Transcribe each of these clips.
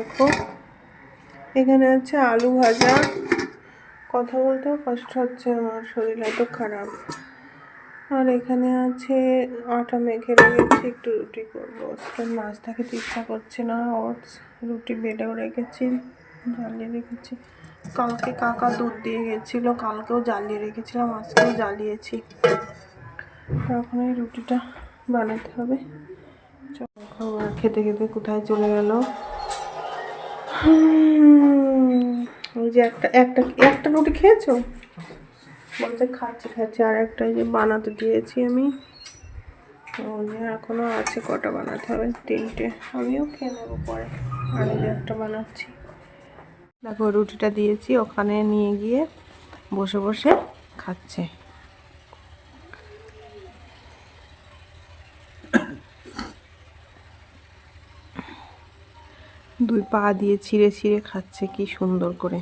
দেখো। এখানে আছে আলু ভাজা। কথা বলতেও কষ্ট হচ্ছে, আমার শরীর এত খারাপ। আর এখানে আছে আটা মেখে রেখেছি, একটু রুটি করব। আজকে মাছ খেতে ইচ্ছা করছে না, ওটস, রুটি বেলেও রেখেছি, জ্বালিয়ে রেখেছি। কালকে কাকা দুধ দিয়ে গেছিল, কালকেও জ্বালিয়ে রেখেছিলাম, আজকেও জ্বালিয়েছি। এখন এই রুটিটা বানাতে হবে। খাবার খেতে খেতে কোথায় চলে গেল? ওই যে একটা একটা একটা রুটি খেয়েছো? বলছে খাচ্ছি খাচ্ছি। আর একটা যে বানাতে দিয়েছি আমি। ওই যে এখনও আছে, কটা বানাতে হবে? তিনটে। আমিও খেয়ে নেব পরে। এই যে একটা বানাচ্ছি। দেখো, রুটিটা দিয়েছি। ওখানে নিয়ে গিয়ে বসে বসে খাচ্ছে। দুই পা দিয়ে ছিঁড়ে ছিঁড়ে খাচ্ছে, কি সুন্দর করে।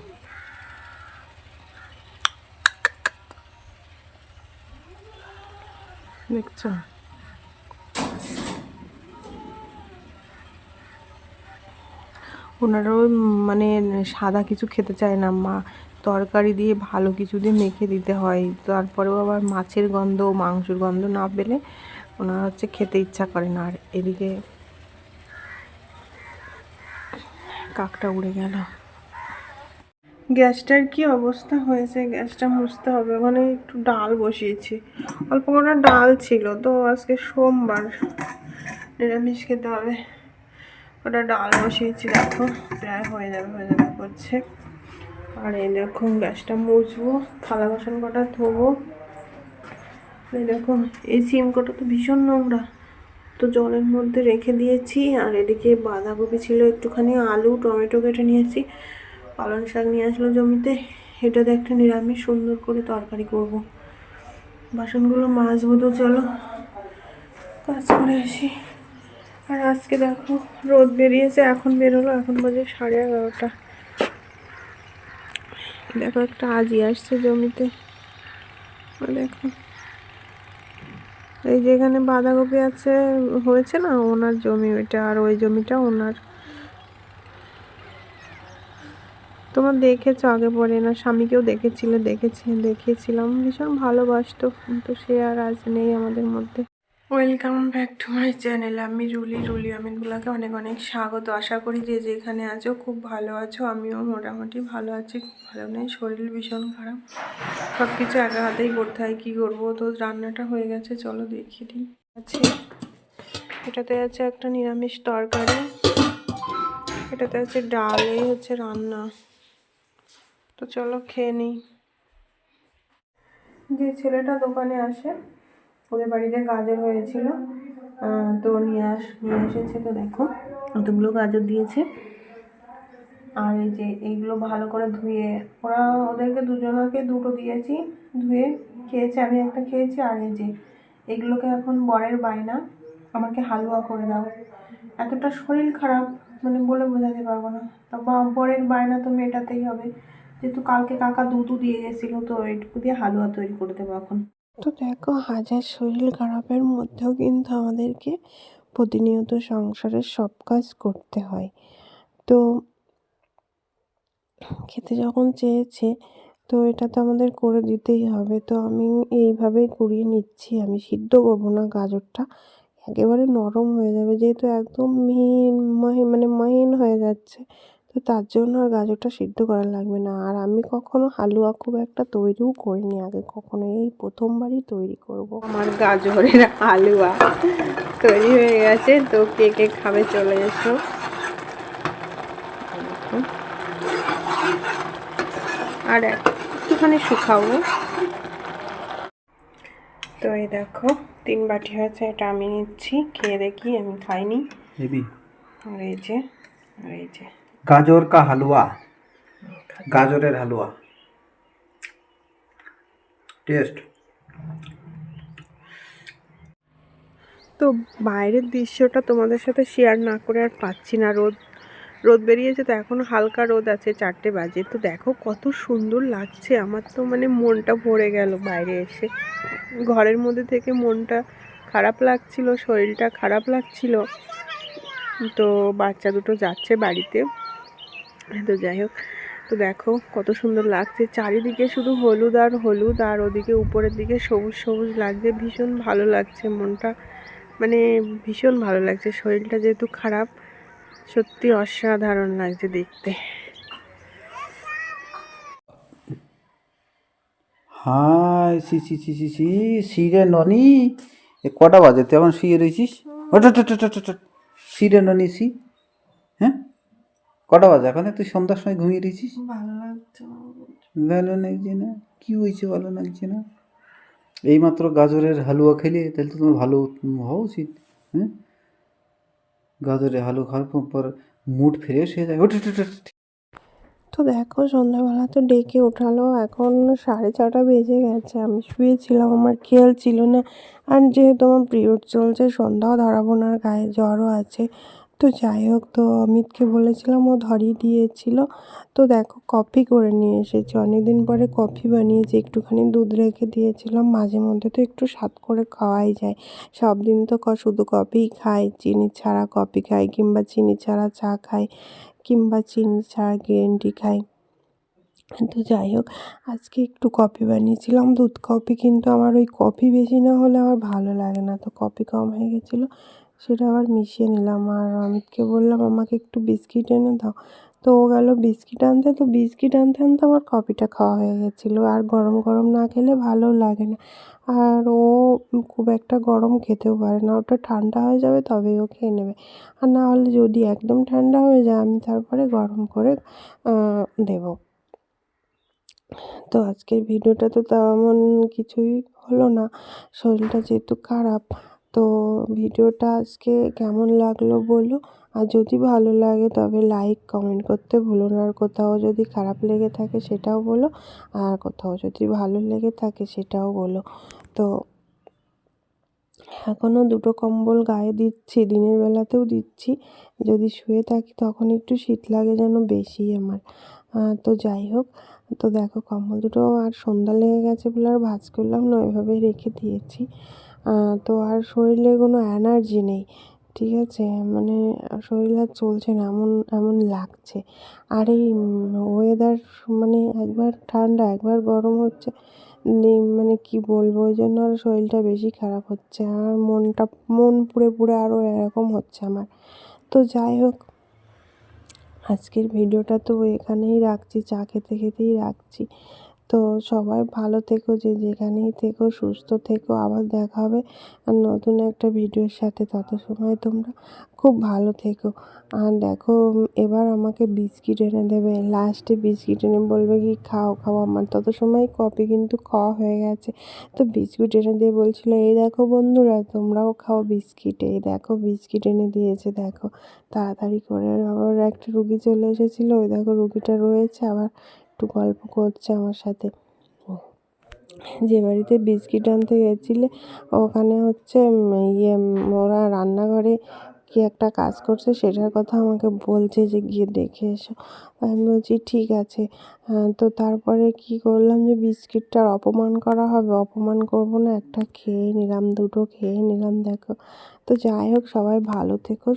দেখছ? ওনারাও মানে সাদা কিছু খেতে চায় না, মা। তরকারি দিয়ে ভালো কিছু দিয়ে মেখে দিতে হয়। তারপরেও আবার মাছের গন্ধ, মাংসের গন্ধ না পেলে ওনারা হচ্ছে খেতে ইচ্ছা করে না। আর এদিকে কাকটা উড়ে গেল। গ্যাসটার কি অবস্থা হয়েছে? গ্যাসটা মুছতে হবে। ওখানে একটু ডাল বসিয়েছি। অল্প কটা ডাল ছিল, তো আজকে সোমবার। নিরামিষ খেতে হবে। ওটা ডাল বসিয়েছি, দেখো। প্রায় হয়ে যাবে হয়ে যাবে, করছে। আর এই দেখুন গ্যাসটা মুছবো। থালা বাসন কটা ধোবো। এই দেখো, এই সিম কটা তো ভীষণ নোংরা। তো জলের মধ্যে রেখে দিয়েছি, আর এদিকে বাঁধাকপি ছিল একটুখানি, আলু, টমেটো কেটে নিয়েছি, পালং শাক নিয়ে আসলো জমিতে এটাতে একটা নিরামিষ সুন্দর করে তরকারি করব। বাসনগুলো মাজবো তো চলো, কাজ করে আসি। আর আজকে দেখো, রোদ বেরিয়েছে, এখন বেরোলো, এখন বাজে সাড়ে এগারোটা। দেখো একটা আজি আসছে জমিতে। দেখো এই যে এখানে বাঁধাকপি আছে, হয়েছে না ওনার জমি ওইটা? আর ওই জমিটা ওনার। তোমার দেখেছ আগে পরে না? স্বামীকেও দেখেছিল, দেখেছি, দেখিয়েছিলাম। ভীষণ ভালোবাসতো, কিন্তু সে আর আজ নেই আমাদের মধ্যে। Welcome back to my channel আমি রুলি রুলি আমিনগুলোকে অনেক অনেক স্বাগত। আশা করি যে যেখানে আছো খুব ভালো আছো। আমিও মোটামুটি ভালো আছি, খুব ভালো নেই, শরীর ভীষণ খারাপ। সব কিছু একা হাতেই করতে হয়, কী করব? তো রান্নাটা হয়ে গেছে, চলো দেখি দিই। আছে। এটাতে আছে একটা নিরামিষ তরকারি। এটাতে আছে ডাল, এই হচ্ছে রান্না। তো চলো খেয়ে নিই। যে ছেলেটা দোকানে আসে ওদের বাড়িতে গাজর হয়েছিল। তো নিয়ে আস, নিয়ে এসেছে, তো দেখো কতগুলো গাজর দিয়েছে। আর এই যে এইগুলো ভালো করে ধুয়ে, ওরা ওদেরকে দুজনকে দুটো দিয়েছি, ধুয়ে খেয়েছে, আমি একটা খেয়েছি। আর এই যে এগুলোকে এখন বরের বায়না, আমাকে হালুয়া করে দাও। এতটা শরীর খারাপ মানে বলে বোঝাতে পারব না। তা বা- বরের বায়না তো মেটাতেই হবে। যেহেতু কালকে কাকা দুধও দিয়ে গেছিল, তো এটুকু দিয়ে হালুয়া তৈরি করে দেবো এখন। তো দেখো, হাজার শরীর খারাপের মধ্যেও কিন্তু আমাদেরকে প্রতিনিয়ত সংসারের সব কাজ করতে হয়। তো খেতে যখন চেয়েছে, তো এটা তো আমাদের করে দিতেই হবে। তো আমি এইভাবেই করিয়ে নিচ্ছি। আমি সিদ্ধ করব না গাজরটা। একেবারে নরম হয়ে যাবে, যেহেতু একদম মিহিন মহি মানে মহিন হয়ে যাচ্ছে। তো তার জন্য আর গাজরটা সিদ্ধ করা লাগবে না। আর আমি কখনো হালুয়া খুব একটা তৈরিও করিনি আগে কখনো এই প্রথমবারই তৈরি করব। আমার গাজরের হালুয়া তৈরি হয়ে গেছে তো কে কে খাবে চলে এসো। আর একটুখানি শুকাবো। তো এই দেখো তিন বাটি হয়েছে এটা আমি নিচ্ছি খেয়ে দেখি আমি খাইনি। আর এই যে আর এই যে। গাজর কা হালুয়া। গাজরের হালুয়া। টেস্ট তো বাইরের দৃশ্যটা তোমাদের সাথে শেয়ার না করে আর পাচ্ছি না। রোদ রোদ বেরিয়েছে তো এখন হালকা রোদ আছে চারটে বাজে। তো দেখো কত সুন্দর লাগছে। আমার তো মানে মনটা ভরে গেল বাইরে এসে। ঘরের মধ্যে থেকে মনটা খারাপ লাগছিল, শরীরটা খারাপ লাগছিল। তো বাচ্চা দুটো যাচ্ছে বাড়িতে। তো যাই হোক, তো দেখো কত সুন্দর লাগছে। চারিদিকে শুধু হলুদ আর হলুদ, আর ওদিকে উপরের দিকে সবুজ সবুজ লাগছে। ভীষণ ভালো লাগছে মনটা মানে ভীষণ ভালো লাগছে। শরীরটা যেহেতু খারাপ, সত্যি অসাধারণ লাগছে দেখতে। সি কটা বাজে? তুই এখন শুয়ে রয়েছিস? ওট ননি, সি। হ্যাঁ? কটা বাজে? এখন তুই সন্ধ্যার সময় ঘুমিয়ে রয়েছিস? ভালো লাগছে ভালো লাগছে না? কি হয়েছে ভালো লাগছে না? এইমাত্র গাজরের হালুয়া খেলে তাহলে তো তোমার ভালো হওয়া উচিত হ্যাঁ? গাজরের হালুয়া খাওয়ার পর মুড ফ্রেশ হয়ে যায়। তো দেখো সন্ধ্যাবেলা তো ডেকে ওঠালো এখন সাড়ে ছটা বেজে গেছে। আমি শুয়েছিলাম আমার খেয়াল ছিল না। আর যেহেতু আমার পিরিয়ড চলছে সন্ধ্যাও ধরাবো না গায়ে জ্বরও আছে। তো যাই হোক, তো অমিতকে বলেছিলাম ও ধরিয়ে দিয়েছিল। তো দেখো কফি করে নিয়ে এসেছি। অনেকদিন পরে কফি বানিয়েছি, একটুখানি দুধ রেখে দিয়েছিলাম। মাঝে মধ্যে তো একটু স্বাদ করে খাওয়াই যায়। সব দিন তো শুধু কফিই খাই, চিনি ছাড়া কফি খাই, কিংবা চিনি ছাড়া চা খাই, কিংবা চিনি ছাড়া গ্রিন টি খাই। তো যাই হোক, আজকে একটু কফি বানিয়েছিলাম। দুধ কফি কিন্তু আমার ওই কফি বেশি না হলে আমার ভালো লাগে না। তো কফি কম হয়ে গেছিল। সেটা আবার মিশিয়ে নিলাম। আর অমিতকে বললাম, আমাকে একটু বিস্কিট এনে দাও। তো ও গেল বিস্কিট আনতে। তো বিস্কিট আনতে আনতে আমার কফিটা খাওয়া হয়ে গেছিল। আর গরম গরম না খেলে ভালোও লাগে না। আর ও খুব একটা গরম খেতেও পারে না। ওটা ঠান্ডা হয়ে যাবে তবেই ও খেয়ে নেবে। আর না হলে যদি একদম ঠান্ডা হয়ে যায়, আমি তারপরে গরম করে দেবো। তো আজকের ভিডিওটা তো তেমন কিছুই হলো না। শরীরটা যেহেতু খারাপ তো ভিডিওটা আজকে কেমন লাগল বলো? আর যদি ভালো লাগে তবে লাইক কমেন্ট করতে ভুলো না। আর কোথাও যদি খারাপ লেগে থাকে সেটাও বলো। আর কোথাও যদি ভালো লেগে থাকে সেটাও বলো। তো এখনও দুটো কম্বল গায়ে দিচ্ছি, দিনের বেলাতেও দিচ্ছি। যদি শুয়ে থাকি তখন একটু শীত লাগে যেন বেশি আমার। তো যাই হোক, তো দেখো কম্বল দুটো আর সন্ধ্যা লেগে গেছে বলে আর ভাঁজ করলাম না, ওইভাবেই রেখে দিয়েছি। তো আর শরীরে কোনো এনার্জি নেই, ঠিক আছে? মানে শরীর আর চলছে না, এমন এমন লাগছে। আর এই ওয়েদার মানে একবার ঠান্ডা, একবার গরম হচ্ছে মানে কি বলব, ওই জন্য আর শরীরটা বেশি খারাপ হচ্ছে। আর মনটা, মন পুড়ে পুড়ে আরও এরকম হচ্ছে আমার। তো যাই হোক, আজকের ভিডিওটা তো এখানেই রাখছি, চা খেতে খেতেই রাখছি। তো সবাই ভালো থেকো, যে যেখানেই থেকো, সুস্থ থেকো। আবার দেখা হবে আর নতুন একটা ভিডিওর সাথে। তত সময় তোমরা খুব ভালো থেকো। আর দেখো, এবার আমাকে বিস্কিট এনে দেবে। লাস্টে বিস্কিট এনে বলবে কি, খাও খাও আমার। তত সময় কপি কিন্তু খাওয়া হয়ে গেছে। তো বিস্কুট এনে দিয়ে বলছিল, এই দেখো বন্ধুরা, তোমরাও খাও বিস্কিট। এই দেখো বিস্কিট এনে দিয়েছে, দেখো। তাড়াতাড়ি করে আবার একটা রুগী চলে এসেছিল। ওই দেখো রুগীটা রয়েছে, আবার একটু গল্প করছে আমার সাথে। যে বাড়িতে বিস্কিট আনতে গেছিলে ওখানে হচ্ছে ইয়ে ওরা রান্নাঘরে কি একটা কাজ করছে সেটার কথা আমাকে বলছে যে গিয়ে দেখে এসো। আমি বলছি ঠিক আছে। হ্যাঁ, তো তারপরে কি করলাম যে বিস্কিটটার অপমান করা হবে অপমান করব না একটা খেয়ে নিলাম দুটো খেয়ে নিলাম দেখো। তো যাই হোক সবাই ভালো থেকো